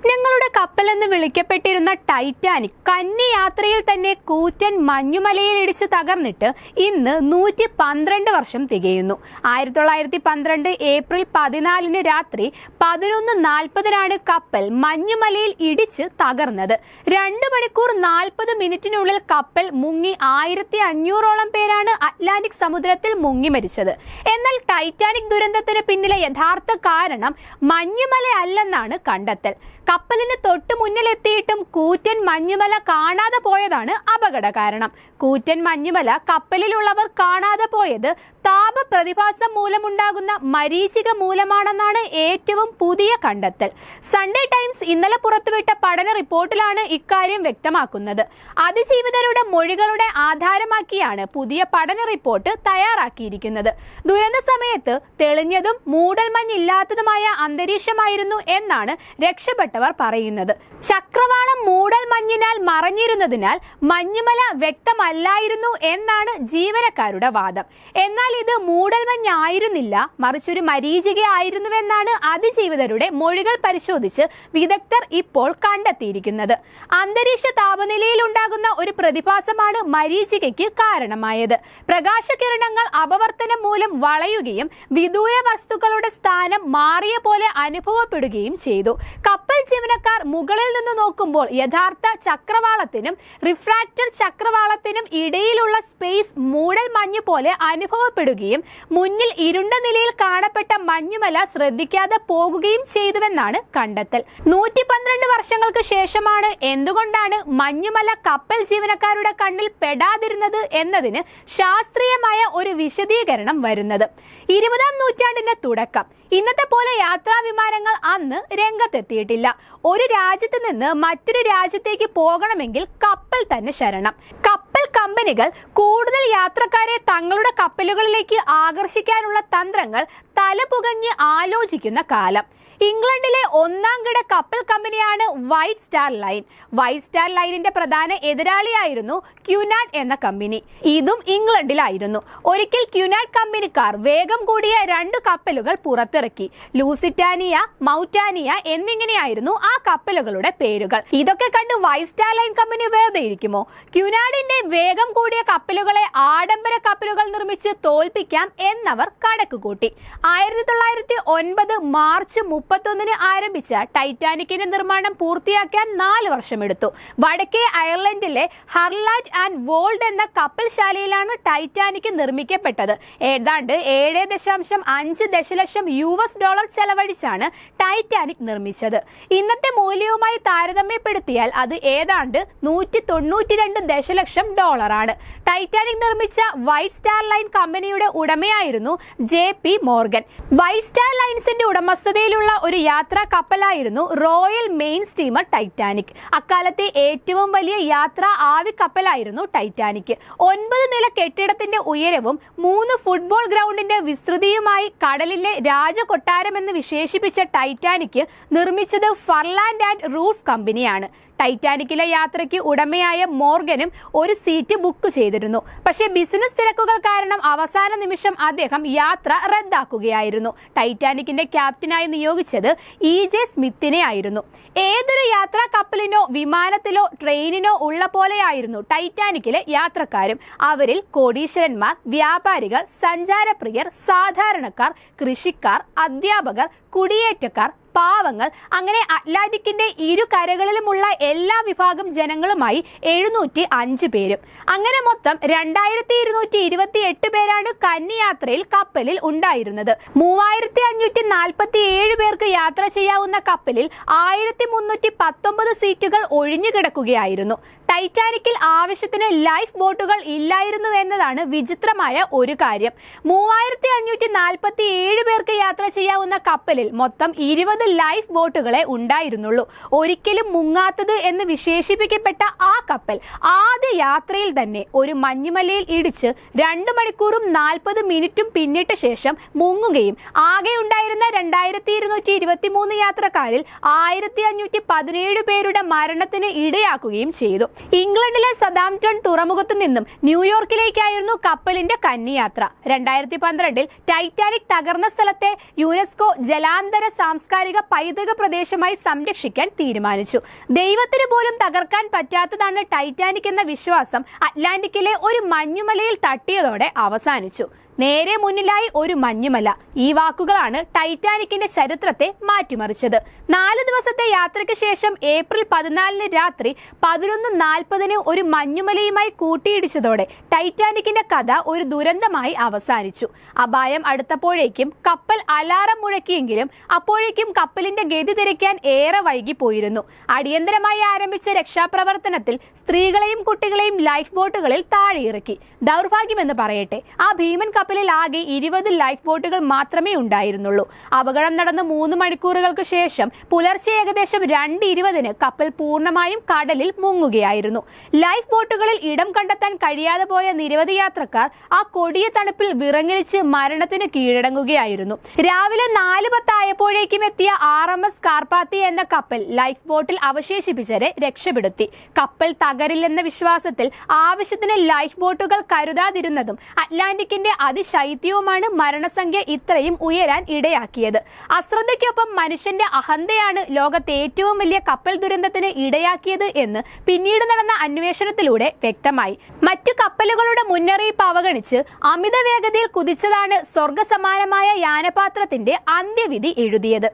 സ്വപ്നങ്ങളുടെ കപ്പലെന്ന് വിളിക്കപ്പെട്ടിരുന്ന ടൈറ്റാനിക് കന്നി യാത്രയിൽ തന്നെ കൂറ്റൻ മഞ്ഞുമലയിൽ ഇടിച്ച് തകർന്നിട്ട് ഇന്ന് നൂറ്റി പന്ത്രണ്ട് വർഷം തികയുന്നു. ആയിരത്തി തൊള്ളായിരത്തി പന്ത്രണ്ട് ഏപ്രിൽ പതിനാലിന് രാത്രി പതിനൊന്ന് നാൽപ്പതിനാണ് കപ്പൽ മഞ്ഞുമലയിൽ ഇടിച്ച് തകർന്നത്. രണ്ട് മണിക്കൂർ നാൽപ്പത് മിനിറ്റിനുള്ളിൽ കപ്പൽ മുങ്ങി ആയിരത്തി അഞ്ഞൂറോളം പേരാണ് അറ്റ്ലാന്റിക് സമുദ്രത്തിൽ മുങ്ങി മരിച്ചത്. എന്നാൽ ടൈറ്റാനിക് ദുരന്തത്തിന് പിന്നിലെ യഥാർത്ഥ കാരണം മഞ്ഞുമല അല്ലെന്നാണ് കണ്ടെത്തൽ. കപ്പലിന് തൊട്ടു മുന്നിലെത്തിയിട്ടും കൂറ്റൻ മഞ്ഞുമല കാണാതെ പോയതാണ് അപകട കാരണം. കൂറ്റൻ മഞ്ഞുമല കപ്പലിലുള്ളവർ കാണാതെ പോയത് താപ പ്രതിഭാസം മൂലമുണ്ടാകുന്ന മരീചിക മൂലമാണെന്നാണ് ഏറ്റവും പുതിയ കണ്ടെത്തൽ. സൺഡേ ടൈംസ് ഇന്നലെ പുറത്തുവിട്ട പഠന റിപ്പോർട്ടിലാണ് ഇക്കാര്യം വ്യക്തമാക്കുന്നത്. അതിജീവിതരുടെ മൊഴികളുടെ ആധാരമാക്കിയാണ് പുതിയ പഠന റിപ്പോർട്ട് തയ്യാറാക്കിയിരിക്കുന്നത്. ദുരന്ത സമയത്ത് തെളിഞ്ഞതും മൂടൽമഞ്ഞില്ലാത്തതുമായ അന്തരീക്ഷമായിരുന്നു എന്നാണ് രക്ഷപ്പെട്ടവർ പറയുന്നത്. ചക്രവാളം മൂടൽ മഞ്ഞിനാൽ മറഞ്ഞിരുന്നതിനാൽ മഞ്ഞുമല വ്യക്തമല്ലായിരുന്നു എന്നാണ് ജീവനക്കാരുടെ വാദം. എന്നാൽ ഇത് മൂടൽ മഞ്ഞായിരുന്നില്ല മറിച്ചൊരു മരീചികയായിരുന്നുവെന്നാണ് അതിജീവിതരുടെ മൊഴികൾ പരിശോധിച്ച് വിദഗ്ധർ ഇപ്പോൾ കണ്ടെത്തിയിരിക്കുന്നത്. അന്തരീക്ഷ താപനിലയിൽ ഉണ്ടാകുന്ന ഒരു പ്രതിഭാസമാണ് മരീചികയ്ക്ക് കാരണമായത്. പ്രകാശകിരണങ്ങൾ അപവർത്തനം മൂലം വളയുകയും വിദൂര വസ്തുക്കളുടെ സ്ഥാനം മാറിയ പോലെ അനുഭവപ്പെടുകയും ചെയ്തു. ജീവനക്കാർ മുകളിൽ നിന്ന് നോക്കുമ്പോൾ യഥാർത്ഥ ചക്രവാളത്തിനും റിഫ്രാക്റ്റർ ചക്രവാളത്തിനും ഇടയിലുള്ള സ്പേസ് മൂടൽ മഞ്ഞ് പോലെ അനുഭവപ്പെടുകയും മുന്നിൽ ഇരുണ്ട നിലയിൽ കാണപ്പെട്ട മഞ്ഞുമല ശ്രദ്ധിക്കാതെ പോകുകയും ചെയ്തുവെന്നാണ് കണ്ടെത്തൽ. നൂറ്റി പന്ത്രണ്ട് വർഷങ്ങൾക്ക് ശേഷമാണ് എന്തുകൊണ്ടാണ് മഞ്ഞുമല കപ്പൽ ജീവനക്കാരുടെ കണ്ണിൽ പെടാതിരുന്നത് എന്നതിന് ശാസ്ത്രീയമായ ഒരു വിശദീകരണം വരുന്നത്. ഇരുപതാം നൂറ്റാണ്ടിന്റെ തുടക്കം. ഇന്നത്തെ പോലെ യാത്രാ വിമാനങ്ങൾ അന്ന് രംഗത്തെത്തിയിട്ടില്ല. ഒരു രാജ്യത്ത് നിന്ന് മറ്റൊരു രാജ്യത്തേക്ക് പോകണമെങ്കിൽ കപ്പൽ തന്നെ ശരണം. കപ്പൽ കമ്പനികൾ കൂടുതൽ യാത്രക്കാരെ തങ്ങളുടെ കപ്പലുകളിലേക്ക് ആകർഷിക്കാനുള്ള തന്ത്രങ്ങൾ തലപുകഞ്ഞ് ആലോചിക്കുന്ന കാലം. ഇംഗ്ലണ്ടിലെ ഒന്നാം കിട കപ്പൽ കമ്പനിയാണ് white star line. White star ലൈനിന്റെ പ്രധാന എതിരാളിയായിരുന്നു ക്യുനാഡ് എന്ന കമ്പനി. ഇതും ഇംഗ്ലണ്ടിലായിരുന്നു. ഒരിക്കൽ ക്യുനാഡ് കമ്പനിക്കാർ വേഗം കൂടിയ രണ്ട് കപ്പലുകൾ പുറത്തിറക്കി. ലൂസിറ്റാനിയ മൗറ്റാനിയ എന്നിങ്ങനെയായിരുന്നു ആ കപ്പലുകളുടെ പേരുകൾ. ഇതൊക്കെ കണ്ട് വൈറ്റ് സ്റ്റാർ ലൈൻ കമ്പനി വെറുതെ ഇരിക്കുമോ? ക്യുനാഡിന്റെ വേഗം കൂടിയ കപ്പലുകളെ ആഡംബര കപ്പലുകൾ നിർമ്മിച്ച് തോൽപ്പിക്കാം എന്നവർ കണക്ക് കൂട്ടി ആയിരത്തി തൊള്ളായിരത്തി ഒൻപത് മാർച്ച് മുപ്പത്തൊന്നിന് ആരംഭിച്ച ടൈറ്റാനിക്കിന്റെ നിർമ്മാണം പൂർത്തിയാക്കാൻ നാല് വർഷമെടുത്തു. വടക്കേ അയർലൻഡിലെ ഹർലാറ്റ് ആൻഡ് വോൾഡ് എന്ന കപ്പൽശാലയിലാണ് ടൈറ്റാനിക് നിർമ്മിക്കപ്പെട്ടത്. ഏതാണ്ട് ഏഴ് ദശാംശം അഞ്ച് ദശലക്ഷം യു എസ് ഡോളർ ചെലവഴിച്ചാണ് ടൈറ്റാനിക് നിർമ്മിച്ചത്. ഇന്നത്തെ മൂല്യവുമായി താരതമ്യപ്പെടുത്തിയാൽ അത് ഏതാണ്ട് നൂറ്റി തൊണ്ണൂറ്റി രണ്ട് ദശലക്ഷം ഡോളറാണ് ടൈറ്റാനിക് നിർമ്മിച്ച വൈറ്റ് സ്റ്റാർ ലൈൻ കമ്പനിയുടെ ഉടമയായിരുന്നു J P Morgan. White star ലൈൻസിന്റെ ഉടമസ്ഥതയിലുള്ള ഒരു യാത്രാ കപ്പലായിരുന്നു റോയൽ മെയിൻ സ്റ്റീമർ ടൈറ്റാനിക്. അക്കാലത്തെ ഏറ്റവും വലിയ യാത്രാ ആവി കപ്പലായിരുന്നു ടൈറ്റാനിക്. ഒൻപത് നില കെട്ടിടത്തിന്റെ ഉയരവും മൂന്ന് ഫുട്ബോൾ ഗ്രൗണ്ടിന്റെ വിസ്തൃതിയുമായി കടലിലെ രാജകൊട്ടാരം എന്ന് വിശേഷിപ്പിച്ച ടൈറ്റാനിക് നിർമ്മിച്ചത് ഫർലാൻഡ് ആൻഡ് റൂഫ് കമ്പനിയാണ്. ടൈറ്റാനിക്കിലെ യാത്രയ്ക്ക് ഉടമയായ മോർഗനും ഒരു സീറ്റ് ബുക്ക് ചെയ്തിരുന്നു. പക്ഷേ ബിസിനസ് തിരക്കുകൾ കാരണം അവസാന നിമിഷം അദ്ദേഹം യാത്ര റദ്ദാക്കുകയായിരുന്നു. ടൈറ്റാനിക്കിന്റെ ക്യാപ്റ്റനായി നിയോഗിച്ചത് ഇ ജെ സ്മിത്തിനെ ആയിരുന്നു. ഏതൊരു യാത്രാ കപ്പലിനോ വിമാനത്തിലോ ട്രെയിനിനോ ഉള്ള പോലെയായിരുന്നു ടൈറ്റാനിക്കിലെ യാത്രക്കാരും. അവരിൽ കോടീശ്വരന്മാർ വ്യാപാരികൾ സഞ്ചാരപ്രിയർ സാധാരണക്കാർ കൃഷിക്കാർ അധ്യാപകർ കുടിയേറ്റക്കാർ പാവങ്ങൾ. അങ്ങനെ അറ്റ്ലാന്റിക്കിന്റെ ഇരു കരകളിലുമുള്ള എല്ലാ വിഭാഗം ജനങ്ങളുമായി എഴുന്നൂറ്റി അഞ്ച് പേരും. അങ്ങനെ മൊത്തം രണ്ടായിരത്തി ഇരുന്നൂറ്റി ഇരുപത്തി എട്ട് പേരാണ് കന്നിയാത്രയിൽ കപ്പലിൽ ഉണ്ടായിരുന്നത്. മൂവായിരത്തി അഞ്ഞൂറ്റി നാൽപ്പത്തി ഏഴ് പേർക്ക് യാത്ര ചെയ്യാവുന്ന കപ്പലിൽ ആയിരത്തി മുന്നൂറ്റി പത്തൊമ്പത് സീറ്റുകൾ ഒഴിഞ്ഞു കിടക്കുകയായിരുന്നു. ടൈറ്റാനിക്കിൽ ആവശ്യത്തിന് ലൈഫ് ബോട്ടുകൾ ഇല്ലായിരുന്നു എന്നതാണ് വിചിത്രമായ ഒരു കാര്യം. മൂവായിരത്തി അഞ്ഞൂറ്റി നാൽപ്പത്തി ഏഴ് പേർക്ക് യാത്ര ചെയ്യാവുന്ന കപ്പലിൽ മൊത്തം ഇരുപത് ലൈഫ് ബോട്ടുകളെ ഉണ്ടായിരുന്നുള്ളൂ. ഒരിക്കലും മുങ്ങാത്തത് എന്ന് വിശേഷിപ്പിക്കപ്പെട്ട ആ കപ്പൽ ആദ്യ യാത്രയിൽ തന്നെ ഒരു മഞ്ഞുമലയിൽ ഇടിച്ച് രണ്ട് മണിക്കൂറും നാൽപ്പത് മിനിറ്റും പിന്നിട്ട ശേഷം മുങ്ങുകയും ആകെ ഉണ്ടായിരുന്ന രണ്ടായിരത്തി ഇരുന്നൂറ്റി ഇരുപത്തി മൂന്ന് യാത്രക്കാരിൽ ആയിരത്തി അഞ്ഞൂറ്റി പതിനേഴ് പേരുടെ മരണത്തിന് ഇടയാക്കുകയും ചെയ്തു. ഇംഗ്ലണ്ടിലെ സദാംടൺ തുറമുഖത്തു നിന്നും ന്യൂയോർക്കിലേക്കായിരുന്നു കപ്പലിന്റെ കന്നിയാത്ര. രണ്ടായിരത്തി പന്ത്രണ്ടിൽ ടൈറ്റാനിക് തകർന്ന സ്ഥലത്തെ യുനെസ്കോ ജലാന്തര സാംസ്കാരിക സാംസ്കാരിക പൈതൃക പ്രദേശമായി സംരക്ഷിക്കാൻ തീരുമാനിച്ചു. ദൈവത്തിന് പോലും തകർക്കാൻ പറ്റാത്തതാണ് ടൈറ്റാനിക് എന്ന വിശ്വാസം അറ്റ്ലാന്റിക്കിലെ ഒരു മഞ്ഞുമലയിൽ തട്ടിയതോടെ അവസാനിച്ചു. നേരെ മുന്നിലായി ഒരു മഞ്ഞുമല. ഈ വാക്കുകളാണ് ടൈറ്റാനിക്കിന്റെ ചരിത്രത്തെ മാറ്റിമറിച്ചത്. നാല് ദിവസത്തെ യാത്രയ്ക്ക് ശേഷം ഏപ്രിൽ പതിനാലിന് രാത്രി പതിനൊന്ന് നാൽപ്പതിന് ഒരു മഞ്ഞുമലയുമായി കൂട്ടിയിടിച്ചതോടെ ടൈറ്റാനിക്കിന്റെ കഥ ഒരു ദുരന്തമായി അവസാനിച്ചു. അപായം അടുത്തപ്പോഴേക്കും കപ്പൽ അലാറം മുഴക്കിയെങ്കിലും അപ്പോഴേക്കും കപ്പലിന്റെ ഗതി തിരിക്കാൻ ഏറെ വൈകിപ്പോയിരുന്നു. അടിയന്തരമായി ആരംഭിച്ച രക്ഷാപ്രവർത്തനത്തിൽ സ്ത്രീകളെയും കുട്ടികളെയും ലൈഫ് ബോട്ടുകളിൽ താഴെയിറക്കി. ദൗർഭാഗ്യമെന്ന് പറയട്ടെ. ആ ഭീമൻ കപ്പലിൽ ആകെ ഇരുപത് ലൈഫ് ബോട്ടുകൾ മാത്രമേ ഉണ്ടായിരുന്നുള്ളൂ. അപകടം നടന്ന് മൂന്ന് മണിക്കൂറുകൾക്ക് ശേഷം പുലർച്ചെ ഏകദേശം രണ്ട് ഇരുപതിന് കപ്പൽ പൂർണമായും കടലിൽ മുങ്ങുകയായിരുന്നു. ലൈഫ് ബോട്ടുകളിൽ ഇടം കണ്ടെത്താൻ കഴിയാതെ പോയ നിരവധി യാത്രക്കാർ ആ കൊടിയ തണുപ്പിൽ വിറങ്ങലിച്ച് മരണത്തിന് കീഴടങ്ങുകയായിരുന്നു. രാവിലെ നാല് പത്തായപ്പോഴേക്കും എത്തിയ ആർ എം എസ് കാർപ്പാത്തി എന്ന കപ്പൽ ലൈഫ് ബോട്ടിൽ അവശേഷിപ്പിച്ചവരെ രക്ഷപ്പെടുത്തി. കപ്പൽ തകരില്ലെന്ന വിശ്വാസത്തിൽ ആവശ്യത്തിന് ലൈഫ് ബോട്ടുകൾ കരുതാതിരുന്നതും അറ്റ്ലാന്റിക്കിന്റെ അതിശൈത്യവുമാണ് മരണസംഖ്യ ഇത്രയും ഉയരാൻ ഇടയാക്കിയത്. അശ്രദ്ധയ്ക്കൊപ്പം മനുഷ്യന്റെ അഹന്തയാണ് ലോകത്തെ ഏറ്റവും വലിയ കപ്പൽ ദുരന്തത്തിന് ഇടയാക്കിയത് എന്ന് പിന്നീട് നടന്ന അന്വേഷണത്തിലൂടെ വ്യക്തമായി. മറ്റു കപ്പലുകളുടെ മുന്നറിയിപ്പ് അവഗണിച്ച് അമിത വേഗതയിൽ കുതിച്ചതാണ് സ്വർഗസമാനമായ യാനപാത്രത്തിന്റെ അന്ത്യവിധി എഴുതിയത്.